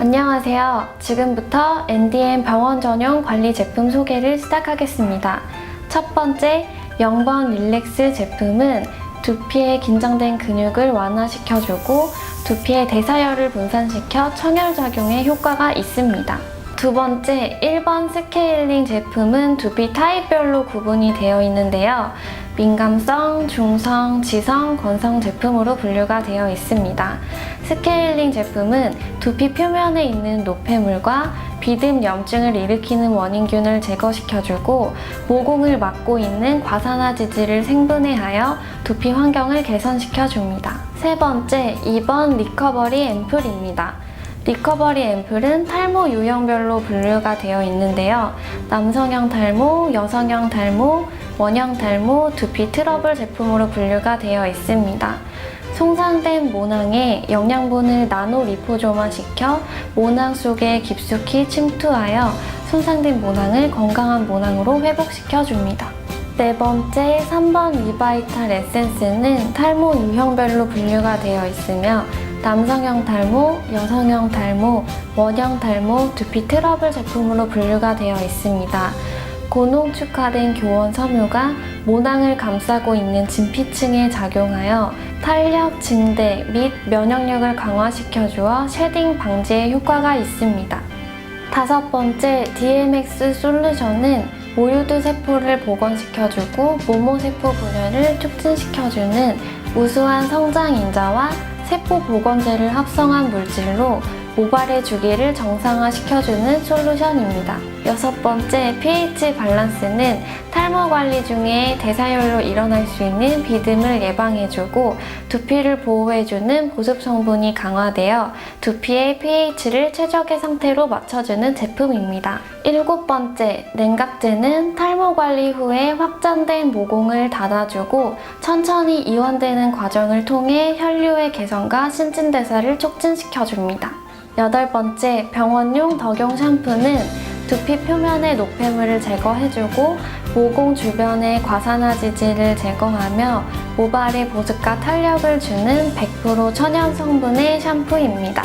안녕하세요. 지금부터 NDM 병원 전용 관리 제품 소개를 시작하겠습니다. 첫 번째, 0번 릴렉스 제품은 두피의 긴장된 근육을 완화시켜주고 두피의 대사열을 분산시켜 청열작용에 효과가 있습니다. 두 번째, 1번 스케일링 제품은 두피 타입별로 구분이 되어 있는데요. 민감성, 중성, 지성, 건성 제품으로 분류가 되어 있습니다. 스케일링 제품은 두피 표면에 있는 노폐물과 비듬 염증을 일으키는 원인균을 제거시켜주고 모공을 막고 있는 과산화 지질을 생분해하여 두피 환경을 개선시켜줍니다. 세 번째, 2번 리커버리 앰플입니다. 리커버리 앰플은 탈모 유형별로 분류가 되어 있는데요. 남성형 탈모, 여성형 탈모, 원형 탈모, 두피 트러블 제품으로 분류가 되어 있습니다. 손상된 모낭에 영양분을 나노 리포조마 시켜 모낭 속에 깊숙이 침투하여 손상된 모낭을 건강한 모낭으로 회복시켜 줍니다. 네 번째, 3번 리바이탈 에센스는 탈모 유형별로 분류가 되어 있으며 남성형 탈모, 여성형 탈모, 원형 탈모, 두피 트러블 제품으로 분류가 되어 있습니다. 고농축화된 교원 섬유가 모낭을 감싸고 있는 진피층에 작용하여 탄력 증대 및 면역력을 강화시켜 주어 쉐딩 방지에 효과가 있습니다. 다섯 번째, DMX 솔루션은 모유두 세포를 복원시켜주고 모모 세포 분열을 촉진시켜주는 우수한 성장 인자와 세포 복원제를 합성한 물질로 모발의 주기를 정상화시켜주는 솔루션입니다. 여섯 번째, pH 밸런스는 탈모 관리 중에 대사열로 일어날 수 있는 비듬을 예방해주고 두피를 보호해주는 보습 성분이 강화되어 두피의 pH를 최적의 상태로 맞춰주는 제품입니다. 일곱 번째, 냉각제는 탈모 관리 후에 확장된 모공을 닫아주고 천천히 이완되는 과정을 통해 혈류의 개선과 신진대사를 촉진시켜줍니다. 여덟 번째, 병원용 덕용 샴푸는 두피 표면의 노폐물을 제거해주고 모공 주변의 과산화지질을 제거하며 모발의 보습과 탄력을 주는 100% 천연 성분의 샴푸입니다.